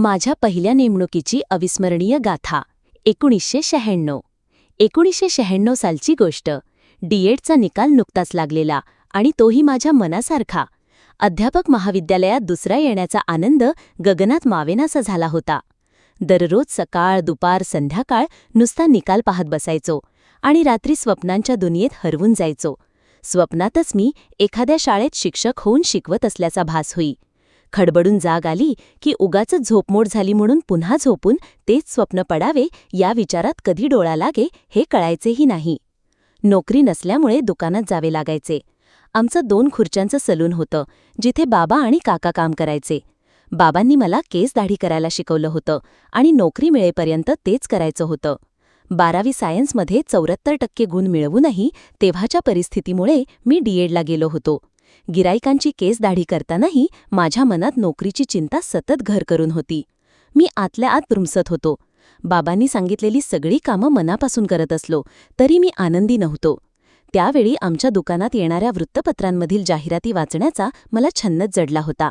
माझ्या पहिल्या नेमणुकीची अविस्मरणीय गाथा एकोणीसशे शहाण्णव. एकोणीसशे शहाण्णव सालची गोष्ट डीएडचा निकाल नुकताच लागलेला आणि तोही माझ्या मनासारखा. अध्यापक महाविद्यालयात दुसरा येण्याचा आनंद गगनात मावेनासा झाला होता. दररोज सकाळ दुपार संध्याकाळ नुसता निकाल पाहत बसायचो आणि रात्री स्वप्नांच्या दुनियेत हरवून जायचो. स्वप्नातच मी एखाद्या शाळेत शिक्षक होऊन शिकवत असल्याचा भास होई. खडबडून जाग आली की उगाच झोपमोड झाली म्हणून पुन्हा झोपून तेच स्वप्न पडावे या विचारात कधी डोळा लागे हे कळायचेही नाही. नोकरी नसल्यामुळे दुकानात जावे लागायचे. आमचं दोन खुर्च्यांचं सलून होतं जिथे बाबा आणि काका काम करायचे. बाबांनी मला केस दाढी करायला शिकवलं होतं आणि नोकरी मिळेपर्यंत तेच करायचं होतं. बारावी सायन्समध्ये चौऱ्याहत्तर टक्के गुण मिळवूनही तेव्हाच्या परिस्थितीमुळे मी डीएडला गेलो होतो. गिराईकांची केस दाढी करतानाही माझ्या मनात नोकरीची चिंता सतत घर करून होती. मी आतल्या आत रुमसत होतो. बाबांनी सांगितलेली सगळी कामं मनापासून करत असलो तरी मी आनंदी नव्हतो. त्यावेळी आमच्या दुकानात येणाऱ्या वृत्तपत्रांमधील जाहिराती वाचण्याचा मला छन्नच जडला होता.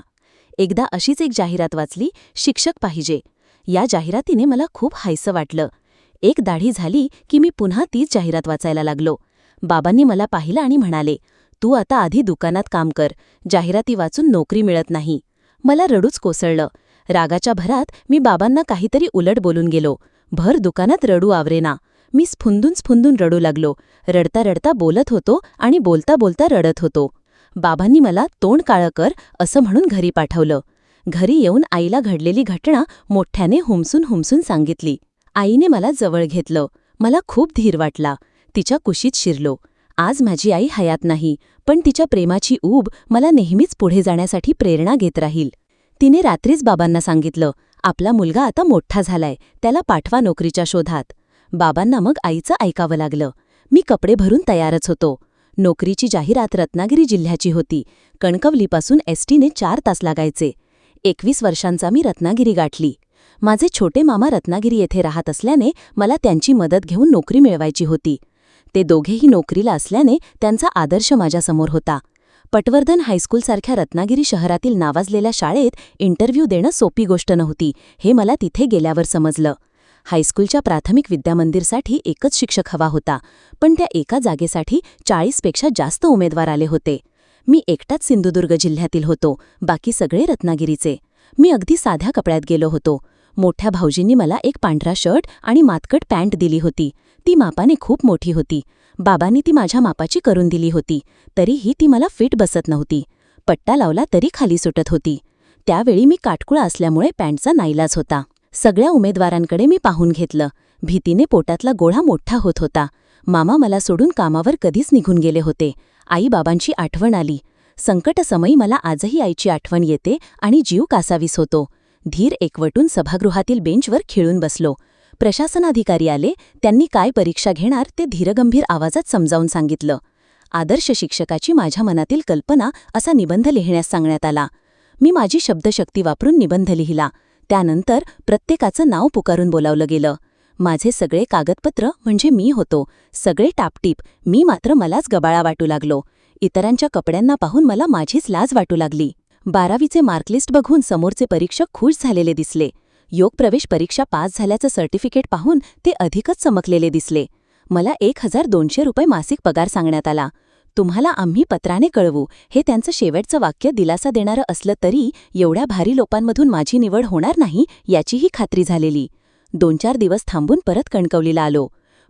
एकदा अशीच एक जाहिरात वाचली शिक्षक पाहिजे. या जाहिरातीने मला खूप हायसं वाटलं. एक दाढी झाली की मी पुन्हा तीच जाहिरात वाचायला लागलो. बाबांनी मला पाहिलं आणि म्हणाले तू आता आधी दुकानात काम कर. जाहिराती वाचून नोकरी मिळत नाही. मला रडूच कोसळलं. रागाच्या भरात मी बाबांना काहीतरी उलट बोलून गेलो. भर दुकानात रडू आवरेना मी स्फुंदून स्फुंदून रडू लागलो. रडता रडता बोलत होतो आणि बोलता बोलता रडत होतो. बाबांनी मला तोंड काळं कर असं म्हणून घरी पाठवलं. घरी येऊन आईला घडलेली घटना मोठ्याने हुमसून हुमसून सांगितली. आईने मला जवळ घेतलं. मला खूप धीर वाटला. तिच्या कुशीत शिरलो. आज माझी आई हयात नाही पण तिच्या प्रेमाची ऊब मला नेहमीच पुढे जाण्यासाठी प्रेरणा घेत राहील. तिने रात्रीच बाबांना सांगितलं आपला मुलगा आता मोठा झालाय त्याला पाठवा नोकरीच्या शोधात. बाबांना मग आईचं ऐकावं लागलं. मी कपडे भरून तयारच होतो. नोकरीची जाहिरात रत्नागिरी जिल्ह्याची होती. कणकवलीपासून एसटीने चार तास लागायचे. एकवीस वर्षांचा मी रत्नागिरी गाठली. माझे छोटे मामा रत्नागिरी येथे राहत असल्याने मला त्यांची मदत घेऊन नोकरी मिळवायची होती. ते दोघेही नोकरीला असल्याने त्यांचा आदर्श माझ्यासमोर होता. पटवर्धन हायस्कूलसारख्या रत्नागिरी शहरातील नावाजलेल्या शाळेत इंटरव्ह्यू देणं सोपी गोष्ट नव्हती हे मला तिथे गेल्यावर समजलं. हायस्कूलच्या प्राथमिक विद्यामंदिरसाठी एकच शिक्षक हवा होता पण त्या एका जागेसाठी चाळीसपेक्षा जास्त उमेदवार आले होते. मी एकटाच सिंधुदुर्ग जिल्ह्यातील होतो बाकी सगळे रत्नागिरीचे. मी अगदी साध्या कपड्यात गेलो होतो. मोठ्या भाऊजींनी मला एक पांढरा शर्ट आणि मातकट पॅन्ट दिली होती. ती मापाने खूप मोठी होती. बाबांनी ती माझ्या मापाची करून दिली होती. तरीही ती मला फिट बसत नव्हती. पट्टा लावला तरी खाली सुटत होती. त्यावेळी मी काटकुळा असल्यामुळे पॅन्टचा नाईलाज होता. सगळ्या उमेदवारांकडे मी पाहून घेतलं. भीतीने पोटातला गोळा मोठा होत होता. मामा मला सोडून कामावर कधीच निघून गेले होते. आई बाबांची आठवण आली. संकटसमयी मला आजही आईची आठवण येते आणि जीव कासावीस होतो. धीर एकवटून सभागृहातील बेंचवर खिळून बसलो. प्रशासनाधिकारी आले त्यांनी काय परीक्षा घेणार ते धीरगंभीर आवाजात समजावून सांगितलं. आदर्श शिक्षकाची माझ्या मनातील कल्पना असा निबंध लिहिण्यास सांगण्यात आला. मी माझी शब्दशक्ती वापरून निबंध लिहिला. त्यानंतर प्रत्येकाचं नाव पुकारून बोलावलं गेलं. माझे सगळे कागदपत्र म्हणजे मी होतो. सगळे टापटीप. मी मात्र मलाच गबाळा वाटू लागलो. इतरांच्या कपड्यांना पाहून मला माझीच लाज वाटू लागली. बारावीचे मार्कलिस्ट बघून समोरचे परीक्षक खुश झालेले दिसले. योग प्रवेश परीक्षा पास झाल्याचं सर्टिफिकेट पाहून ते अधिकच चमकलेले दिसले. मला एक हजार दोनशे रुपये मासिक पगार सांगण्यात आला. तुम्हाला आम्ही पत्राने कळवू हे त्यांचं शेवटचं वाक्य दिलासा देणारं असलं तरी एवढ्या भारी लोकांमधून माझी निवड होणार नाही याचीही खात्री झालेली. दोन चार दिवस थांबून परत कणकवलीला आलो.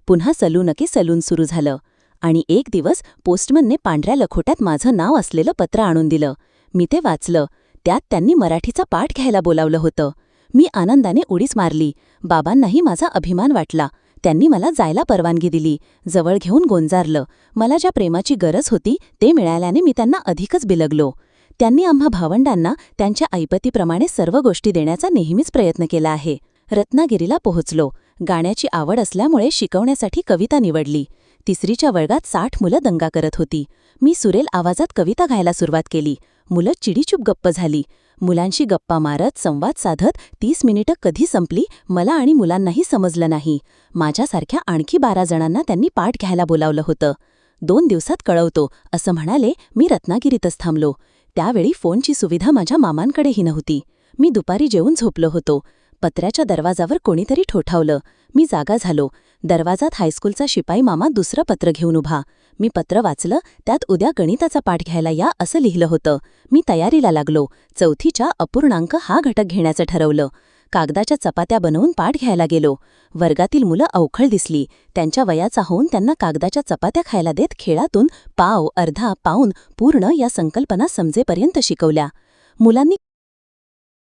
पुन्हा सलूनके सलून सुरू झालं. आणि एक दिवस पोस्टमनने पांढऱ्या लखोट्यात माझं नाव असलेलं पत्र आणून दिलं. मी ते वाचलं. त्यात त्यांनी मराठीचा पाठ घ्यायला बोलावलं होतं. मी आनंदाने उडीच मारली. बाबांनाही माझा अभिमान वाटला. त्यांनी मला जायला परवानगी दिली. जवळ घेऊन गोंजारलं. मला ज्या प्रेमाची गरज होती ते मिळाल्याने मी त्यांना अधिकच बिलगलो. त्यांनी आम्हा भावंडांना त्यांच्या ऐपतीप्रमाणे सर्व गोष्टी देण्याचा नेहमीच प्रयत्न केला आहे. रत्नागिरीला पोहोचलो. गाण्याची आवड असल्यामुळे शिकवण्यासाठी कविता निवडली. तिसरीच्या वर्गात साठ मुलं दंगा करत होती. मी सुरेल आवाजात कविता गायला सुरुवात केली. मुलं चिडीचूप गप्प झाली. मुलांशी गप्पा मारत संवाद साधत तीस मिनिटं कधी संपली मला आणि मुलांनाही समजलं नाही. माझ्यासारख्या आणखी बारा जणांना त्यांनी पाठ घ्यायला बोलावलं होतं. दोन दिवसात कळवतो असं म्हणाले मी रत्नागिरीतच थांबलो. त्यावेळी फोनची सुविधा माझ्या मामांकडेही नव्हती. मी दुपारी जेवून झोपलो होतो. पत्र्याच्या दरवाजावर कोणीतरी ठोठावलं. मी जागा झालो. दरवाजात हायस्कूलचा शिपाई मामा दुसरं पत्र घेऊन उभा. मी पत्र वाचलं त्यात उद्या गणिताचा पाठ घ्यायला या असं लिहिलं होतं. मी तयारीला लागलो. चौथीच्या अपूर्णांक हा घटक घेण्याचं ठरवलं. कागदाच्या चपात्या बनवून पाठ घ्यायला गेलो. वर्गातील मुलं अवखळ दिसली. त्यांच्या वयाचा होऊन त्यांना कागदाच्या चपात्या खायला देत खेळातून पाव अर्धा पाऊन पूर्ण या संकल्पना समजेपर्यंत शिकवल्या. मुलांनी